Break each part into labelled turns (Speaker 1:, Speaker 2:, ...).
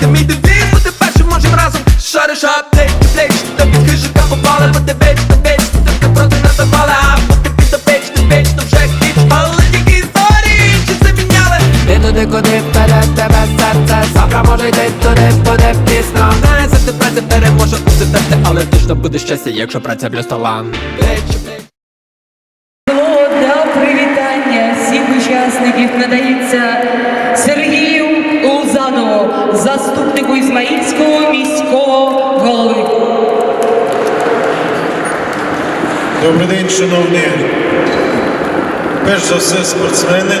Speaker 1: не вийде мій девіз Бути першим можем разом шариш аптек, плеч Та під хижака попали, бо ти та беч Ти ти проти нас запали, а бути під до печ, ти беч, то вже хіч Але тільки історії, чи це міняли.
Speaker 2: Ти туди, куди вперед тебе серце. Завтра може йти туди, буде пізно.
Speaker 1: Знає, завжди праця переможе усе терти Але точно буде щастя, якщо праця плюс талант Плеч, плеч
Speaker 3: привітання. Всіх учасників надається Сергію Лузанову, заступнику Ізмаїльського міського голови.
Speaker 4: Добрий день, шановні, перш за все, спортсмени.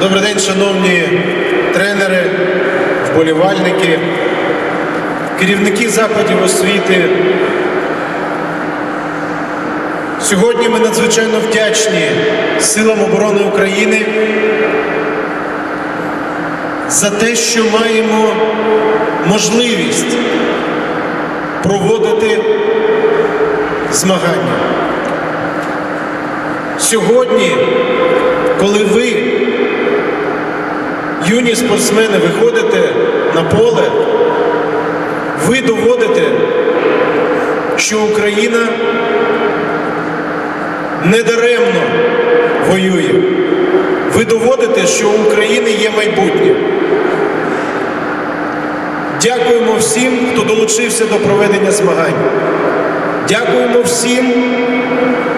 Speaker 4: Добрий день, шановні тренери, вболівальники, керівники закладів освіти. Сьогодні ми надзвичайно вдячні силам оборони України за те, що маємо можливість проводити змагання. Сьогодні, коли ви, юні спортсмени, виходите на поле, ви доводите, що Україна недаремно воює. Ви доводите, що у України є майбутнє. Дякуємо всім, хто долучився до проведення змагань. Дякуємо всім,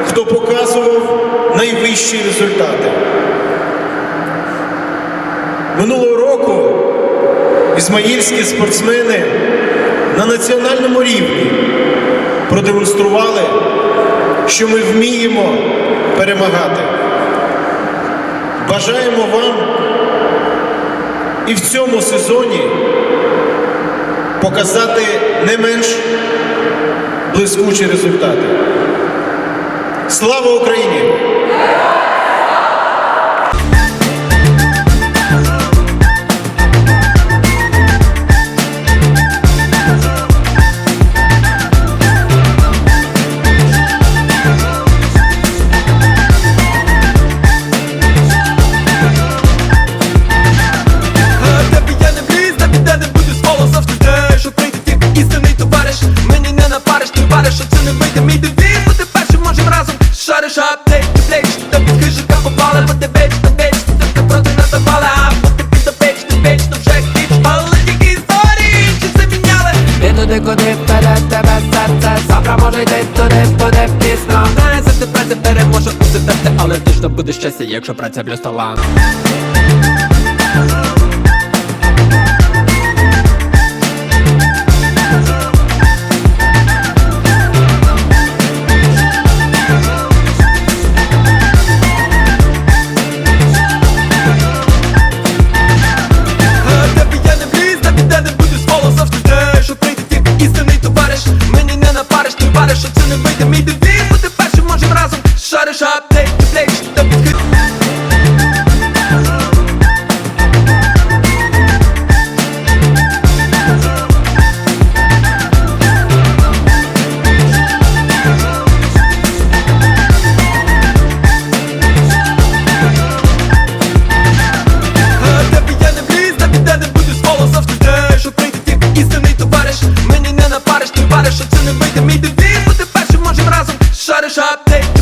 Speaker 4: хто показував найвищі результати. Минулого року ізмаїльські спортсмени на національному рівні продемонстрували, що ми вміємо перемагати. Бажаємо вам і в цьому сезоні показати не менш блискучі результати. Слава Україні!
Speaker 1: Хижака попали, бо ти вечно, беч Ти ти проти нас запали, а вечно, ти беч, то вже хіч Але тільки історії, чи це міняли
Speaker 2: Ти туди, куди вперед тебе серце Завтра може йти туди, буде пізно.
Speaker 1: За завжди праця переможе усе терти Але точно буде щастя, якщо праця плюс талант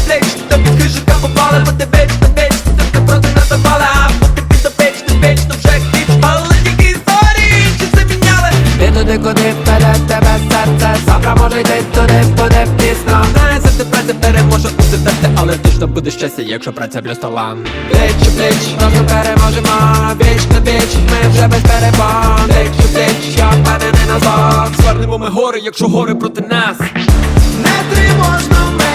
Speaker 1: під попали, бо ти ти проти нас під то вже хіч Але тільки історії, чи це міняли?
Speaker 2: Ти туди, куди вперед тебе серце Завтра може йти туди, буде пізно.
Speaker 1: Знає, завжди праця переможе усе терти Але точно буде щастя, якщо праця плюс талант
Speaker 2: Плеч у плеч, разом переможемо Біч на біч, ми вже без перебон Плеч у плеч, я впевнений на зло
Speaker 1: Зверни гори, якщо гори проти нас.
Speaker 5: Не тривожно мені,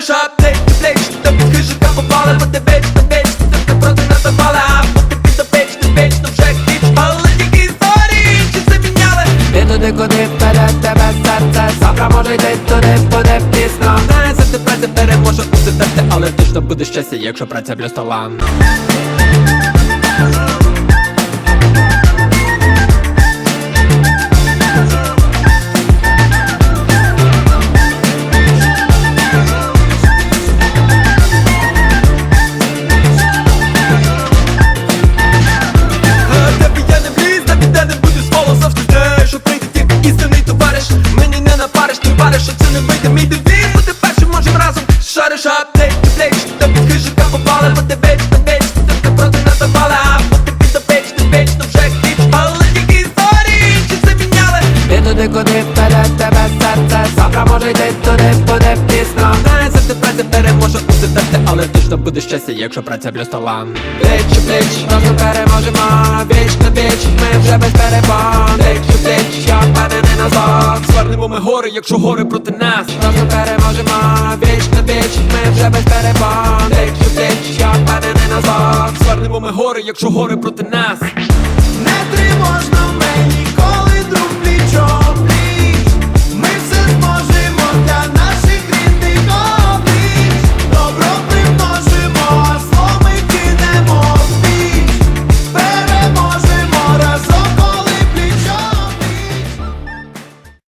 Speaker 1: шариш аптек, ти плеч Та під хижака попали, бо ти беч, ти беч Ти ти проти нас напали, а бо ти під допеч, ти беч, то вже хіч Але тільки історії, чи це міняли?
Speaker 2: Ти туди, куди вперед тебе серце? Завтра може йти туди, буде пізно.
Speaker 1: Знає, завжди праця переможе усе терти Але точно буде щастя, якщо праця плюс де то
Speaker 2: де буде пізно.
Speaker 1: Знаю, завжди праця переможе усе серце, але точно буде щастя, якщо праця плюс талант
Speaker 2: Пліч у пліч, разом переможемо, віч на віч, ми вже без перепон Пліч у пліч, я впевнений назад.
Speaker 1: Звернемо ми гори, якщо гори проти нас.
Speaker 2: Разом переможемо, віч на віч, ми вже без перепон Пліч у пліч, я впевнений назад.
Speaker 1: Звернемо ми гори, якщо гори проти нас. Не тривожно, ми ніколи друг нічого